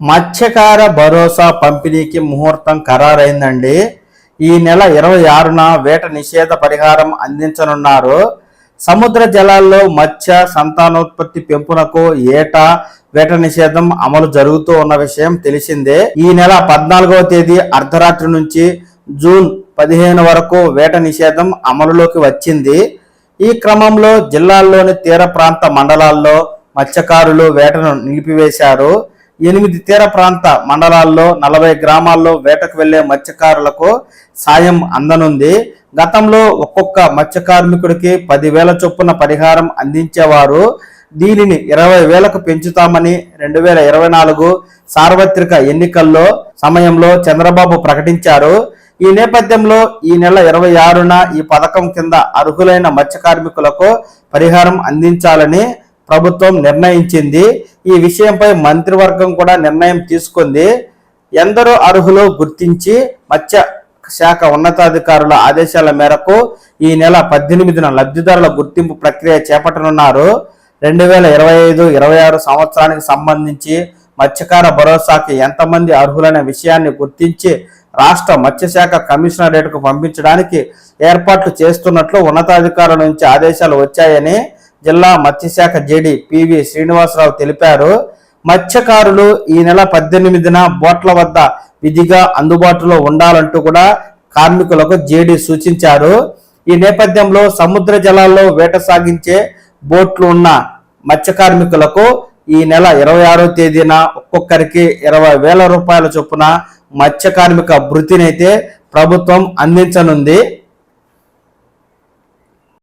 మత్స్యకార భరోసా పంపిణీకి ముహూర్తం ఖరారైందండి. ఈ నెల ఇరవై ఆరున వేట నిషేధ పరిహారం అందించనున్నారు. సముద్ర జలాల్లో మత్స్య సంతానోత్పత్తి పెంపునకు ఏటా వేట నిషేధం అమలు జరుగుతూ ఉన్న విషయం తెలిసిందే. ఈ నెల పద్నాలుగవ తేదీ అర్ధరాత్రి నుంచి జూన్ పదిహేను వరకు వేట నిషేధం అమలులోకి వచ్చింది. ఈ క్రమంలో జిల్లాల్లోని తీర ప్రాంత మండలాల్లో మత్స్యకారులు వేటను నిలిపివేశారు. ఎనిమిది తీర ప్రాంత మండలాల్లో నలభై గ్రామాల్లో వేటకు వెళ్ళే మత్స్యకారులకు సాయం అందనుంది. గతంలో ఒక్కొక్క మత్స్య కార్మికుడికి పదివేల చొప్పున పరిహారం అందించేవారు. దీనిని ఇరవై వేలకు పెంచుతామని రెండు వేల ఇరవై నాలుగు సార్వత్రిక ఎన్నికల్లో సమయంలో చంద్రబాబు ప్రకటించారు. ఈ నేపథ్యంలో ఈ నెల ఇరవై ఆరున ఈ పథకం కింద అర్హులైన మత్స్య కార్మికులకు పరిహారం అందించాలని ప్రభుత్వం నిర్ణయించింది. ఈ విషయంపై మంత్రివర్గం కూడా నిర్ణయం తీసుకుంది. ఎందరో అర్హులు గుర్తించి మత్స్య శాఖ ఉన్నతాధికారుల ఆదేశాల మేరకు ఈ నెల పద్దెనిమిదిన లబ్ధిదారుల గుర్తింపు ప్రక్రియ చేపట్టనున్నారు. రెండు వేల ఇరవై ఐదు ఇరవై ఆరు సంవత్సరానికి సంబంధించి మత్స్యకార భరోసాకి ఎంతమంది అర్హులనే విషయాన్ని గుర్తించి రాష్ట్ర మత్స్యశాఖ కమిషనరేట్కు పంపించడానికి ఏర్పాట్లు చేస్తున్నట్లు ఉన్నతాధికారుల నుంచి ఆదేశాలు వచ్చాయని జిల్లా మత్స్యశాఖ జేడి పివి శ్రీనివాసరావు తెలిపారు మత్స్యకారులు ఈ నెల పద్దెనిమిదిన బోట్ల వద్ద విధిగా అందుబాటులో ఉండాలంటూ కూడా కార్మికులకు జేడి సూచించారు. ఈ నేపథ్యంలో సముద్ర జలాల్లో వేట సాగించే బోట్లు ఉన్న మత్స్య కార్మికులకు ఈ నెల ఇరవై ఆరో తేదీన ఒక్కొక్కరికి ఇరవై వేల రూపాయల చొప్పున మత్స్య కార్మిక భృతినైతే ప్రభుత్వం అందించనుంది.